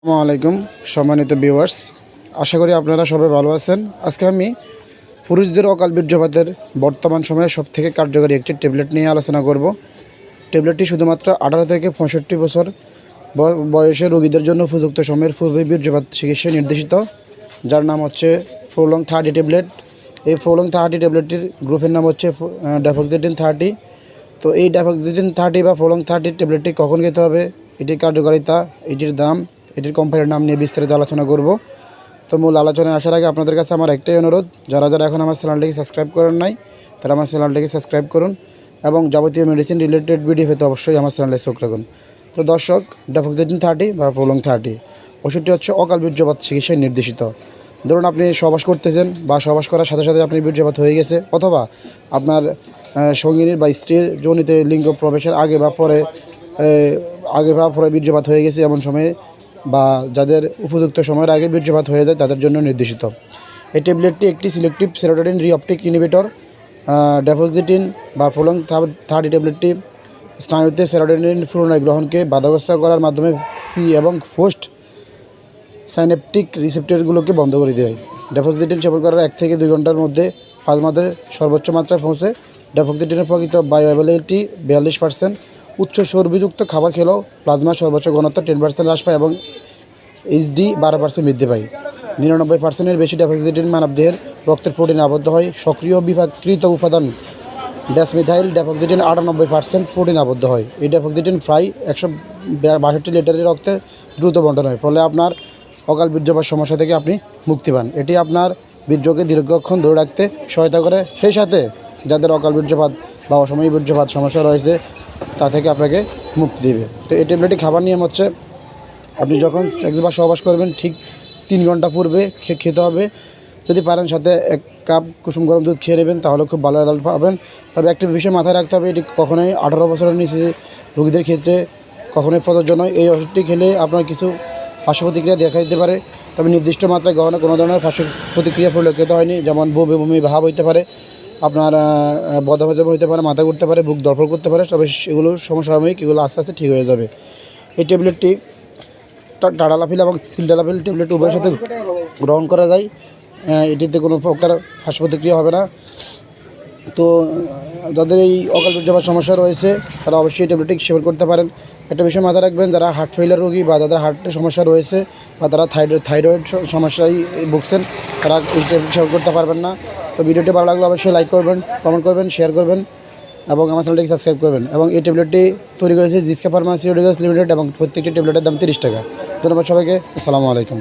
আসসালামু আলাইকুম, সম্মানিত ভিউয়ার্স আশা করি আপনারা সবাই ভালো আছেন। আজকে আমি পুরুষদের অকাল বীর্যপাতের বর্তমান সময়ে সবথেকে কার্যকরী একটি ট্যাবলেট নিয়ে আলোচনা করব। ট্যাবলেটটি শুধুমাত্র আঠারো থেকে পঁয়ষট্টি বছর বয়সের রোগীদের জন্য উপযুক্ত সময়ের পূর্বে বীর্যপাত চিকিৎসা নির্দেশিত, যার নাম হচ্ছে ফ্রোলং থার্টি ট্যাবলেট। এই ফ্রোলং থার্টি ট্যাবলেটটির গ্রুপের নাম হচ্ছে ডেফক্সিটিন থার্টি। তো এই ডেফক্সিটিন থার্টি বা ফ্রোলং থার্টি ট্যাবলেটটি কখন খেতে হবে? এটির কার্যকারিতা, এটির দাম এটির কোম্পানির নাম নিয়ে বিস্তারিত আলোচনা করব। তো মূল আলোচনায় আসার আগে আপনাদের কাছে আমার একটাই অনুরোধ, যারা যারা এখন আমার চ্যানেলটিকে সাবস্ক্রাইব করেন নাই, তারা আমার চ্যানেলটিকে সাবস্ক্রাইব করুন এবং যাবতীয় মেডিসিন রিলেটেড ভিডিও পেতে অবশ্যই আমার চ্যানেলে চোখ রাখুন। তো দর্শক ডেফক্সিটিন থার্টি বা প্রলং থার্টি ওষুধটি হচ্ছে অকাল বীর্যপাত চিকিৎসায় নির্দেশিত। ধরুন আপনি সহবাস করতেছেন বা সহবাস করার সাথে সাথে আপনি বীর্যপাত হয়ে গেছে, অথবা আপনার সঙ্গিনীর বা স্ত্রীর যৌনিতে লিঙ্গ প্রবেশের আগে বা পরে আগে বা পরে বীর্যপাত হয়ে গেছে এমন সময়ে বা যাদের উপযুক্ত সময়ের আগে বীর্যপাত হয়ে যায়, তাদের জন্য নির্দেশিত। এই ট্যাবলেটটি একটি selective serotonin reuptake inhibitor dapoxetine বা ফোলং থার্টি ট্যাবলেটটি স্নায়ুতে সেরোটোনিন পুনরায় গ্রহণকে বাধাগ্রস্ত করার মাধ্যমে ফি এবং পোস্ট সাইনেপটিক রিসেপ্টরগুলোকে বন্ধ করে দেয়। ডেফক্সিটিন সেবন করার এক থেকে দুই ঘণ্টার মধ্যে প্লাজমাতে সর্বোচ্চ মাত্রায় পৌঁছে। ডেফক্সিটিনের প্রকৃত বায়োঅ্যাভেলিটি বিয়াল্লিশ পার্সেন্ট উচ্চ সর্বিযুক্ত খাবার খেলেও প্লাজমা সর্বোচ্চ ঘনত্ব টেন পার্সেন্ট হ্রাস পায় এবং এইচডি বারো পার্সেন্ট বৃদ্ধি পায়। নিরানব্বই পার্সেন্টের বেশি ডেফক্সিটিন মানবদেহের রক্তের প্রোটিনে আবদ্ধ হয়। সক্রিয় বিভাগকৃত উপাদান ড্যাসমিথাইল ডেফক্সিটিন আটানব্বই পার্সেন্ট প্রোটিন আবদ্ধ হয়। এই ডেফক্সিটিন প্রায় একশো বাষট্টি লিটারের রক্তে দ্রুত বন্টন হয়। ফলে আপনার অকাল বীর্যপাত সমস্যা থেকে আপনি মুক্তি পান। এটি আপনার বীর্যকে দীর্ঘক্ষণ ধরে রাখতে সহায়তা করে। সেই সাথে যাদের অকাল বীর্যপাত বা অসময়ী বীর্যপাত সমস্যা রয়েছে তা থেকে আপনাকে মুক্তি দেবে। তো এই ট্যাবলেটটি খাবার নিয়ম হচ্ছে, আপনি যখন সেক্স বা সহবাস করবেন, ঠিক তিন ঘণ্টা পূর্বে খেতে হবে। যদি পারেন সাথে এক কাপ কুসুম গরম দুধ খেয়ে নেবেন, তাহলে খুব ভালো রেজাল্ট পাবেন। তবে একটা বিষয় মাথায় রাখতে হবে, এটি কখনোই আঠারো বছরের নিচে রোগীদের ক্ষেত্রে কখনোই প্রযোজ্য নয়। এই ওষুধটি খেলে আপনার কিছু পার্শ্ব প্রতিক্রিয়া দেখা দিতে পারে। তবে নির্দিষ্ট মাত্রায় গহনা কোনো ধরনের পার্শ্ব প্রতিক্রিয়া পরিলক্ষিত হয়নি, যেমন বমি বমি, ভাব হইতে পারে। আপনার বদহজম হইতে পারে, মাথা ঘুরতে পারে, বুক দরফর করতে পারে তবে সেগুলো সমসাময়িক, এগুলো আস্তে আস্তে ঠিক হয়ে যাবে। এই ট্যাবলেটটি টাডালাফিল এবং সিলডালাফিল ট্যাবলেট উভয়ের সাথে গ্রহণ করা যায়। এটিতে কোনো প্রকার হাস প্রতিক্রিয়া হবে না। তো যাদের এই অকাল বীর্যপাত সমস্যা রয়েছে, তারা অবশ্যই এই ট্যাবলেটটি সেবন করতে পারেন। একটা বিষয় মাথায় রাখবেন, যারা হার্ট ফেইলার রোগী বা যাদের হার্টের সমস্যা রয়েছে বা তারা থাইরয়েড থাইরয়েড সমস্যায় ভুগছেন, তারা এই ট্যাবলেট সেবন করতে পারবেন না। তো ভিডিওটি ভালো লাগলে অবশ্যই লাইক করবেন কমেন্ট করবেন শেয়ার করবেন এবং আমার চ্যানেলটিকে সাবস্ক্রাইব করবেন। এবং এই ট্যাবলেটটি তৈরি করেছে জিসকা ফার্মাসিউটিক্যালস লিমিটেড এবং প্রত্যেকটি ট্যাবলেটের দাম তিরিশ টাকা। ধন্যবাদ সবাইকে, আসসালামু আলাইকুম।